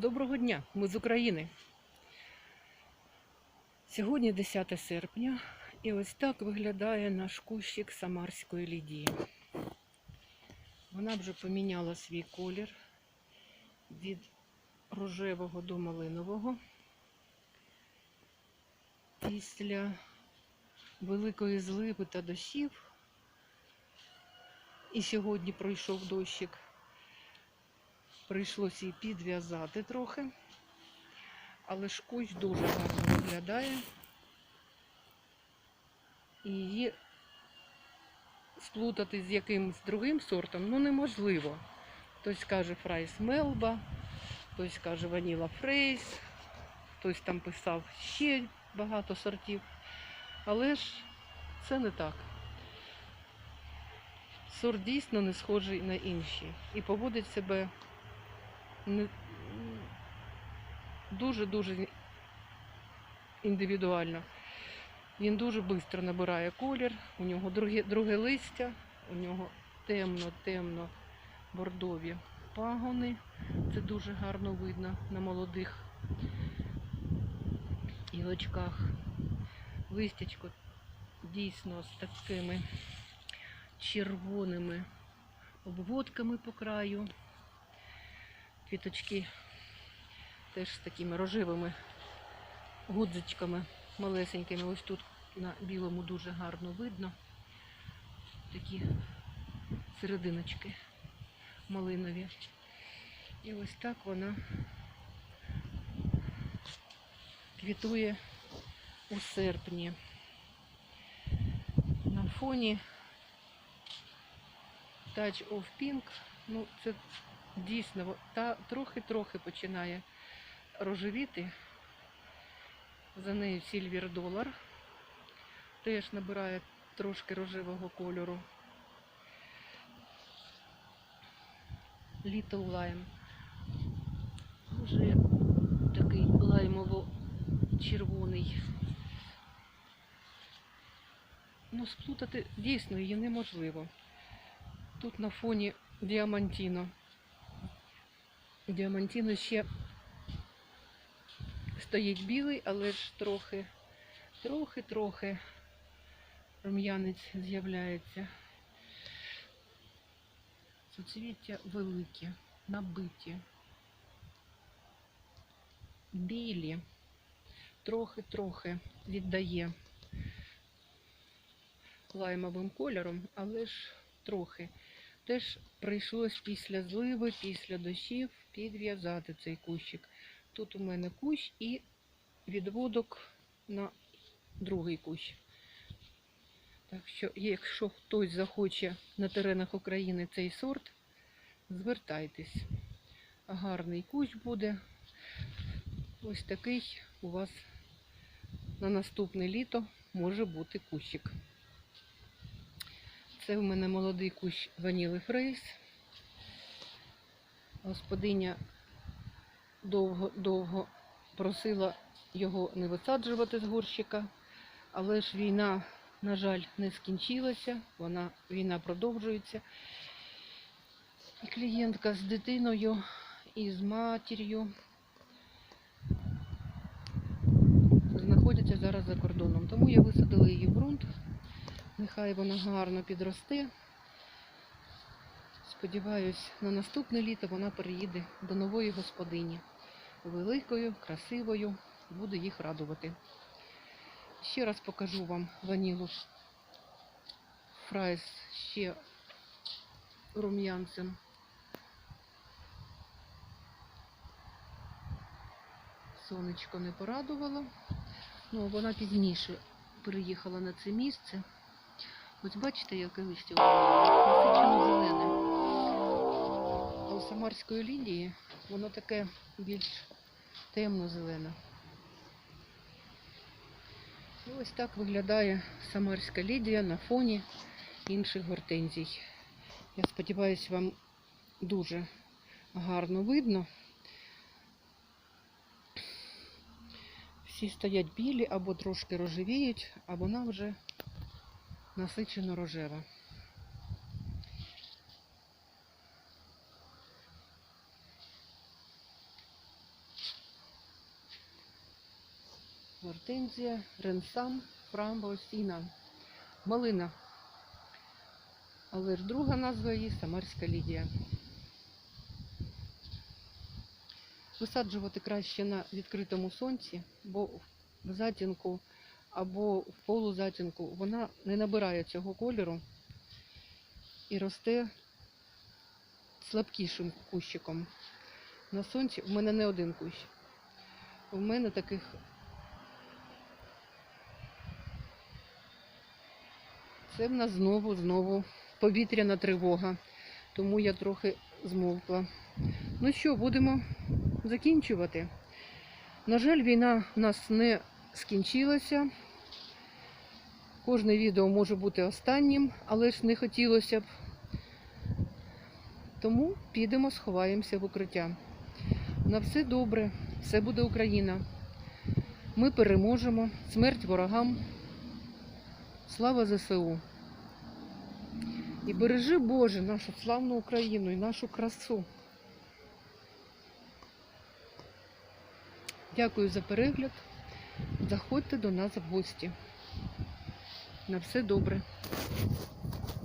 Доброго дня, ми з України. Сьогодні 10 серпня, і ось так виглядає наш кущик Самарської Лідії. Вона вже поміняла свій колір від рожевого до малинового. Після великої зливи та дощів. І сьогодні пройшов дощик. Прийшлося її підв'язати трохи. Але ж кущ дуже гарно виглядає. І її сплутати з якимось другим сортом ну неможливо. Хтось каже Фрайс Мелба, хтось каже Ваніла Фрейс, хтось там писав ще багато сортів. Але ж це не так. Сорт дійсно не схожий на інші і поводить себе дуже-дуже індивідуально. Він дуже швидко набирає колір, у нього друге, друге листя, у нього темно-темно бордові пагони. Це дуже гарно видно на молодих гілочках. Листячко дійсно з такими червоними обводками по краю. Квіточки теж з такими рожевими гудзичками малесенькими. Ось тут на білому дуже гарно видно. Такі серединочки малинові. І ось так вона квітує у серпні. На фоні Touch of Pink, ну це дійсно та трохи-трохи починає рожевіти. За нею Silver Dollar. Теж набирає трошки рожевого кольору. Little Lime. Вже такий лаймово-червоний. Ну, сплутати дійсно її неможливо. Тут на фоні Діамантіно. Діамантіно ще стоїть білий, але ж трохи, трохи-трохи рум'янець з'являється. Суцвіття великі, набиті, білі, трохи-трохи віддає лаймовим кольором, але ж трохи. Теж прийшлось після зливи, після дощів підв'язати цей кущик. Тут у мене кущ і відводок на другий кущ. Так що, якщо хтось захоче на теренах України цей сорт, звертайтесь. Гарний кущ буде. Ось такий у вас на наступне літо може бути кущик. Це в мене молодий кущ ваніли фрейс. Господиня довго-довго просила його не висаджувати з горщика, але ж війна, на жаль, не скінчилася, вона, війна продовжується. І клієнтка з дитиною і з матір'ю знаходяться зараз за кордоном. Тому я висадила її в ґрунт. Нехай вона гарно підросте. Сподіваюсь, на наступне літо вона переїде до нової господині. Великою, красивою, буду їх радувати. Ще раз покажу вам ванілу фрайс ще рум'янцем. Сонечко не порадувало. Ну, вона пізніше переїхала на це місце. Ось бачите, яке листя насичено зелене. У Самарської лілії воно таке більш темно-зелене. І ось так виглядає Самарська лідія на фоні інших гортензій. Я сподіваюся, вам дуже гарно видно. Всі стоять білі або трошки рожевіють, а вона вже насичено рожеве. Гортензія, ренсам, фрамбо, сіна, малина. Але ж друга назва її Самарська Лідія. Висаджувати краще на відкритому сонці, бо в затінку або в полузатінку вона не набирає цього кольору і росте слабкішим кущиком. На сонці в мене не один кущ. У мене таких це в нас знову знову повітряна тривога, тому я трохи змовкла. Ну що, будемо закінчувати. На жаль, війна в нас не скінчилася. Кожне відео може бути останнім, але ж не хотілося б. Тому підемо, сховаємося в укриття. На все добре, все буде Україна. Ми переможемо. Смерть ворогам. Слава ЗСУ. І бережи Боже нашу славну Україну і нашу красу. Дякую за перегляд. Заходьте до нас в гості. На все добре.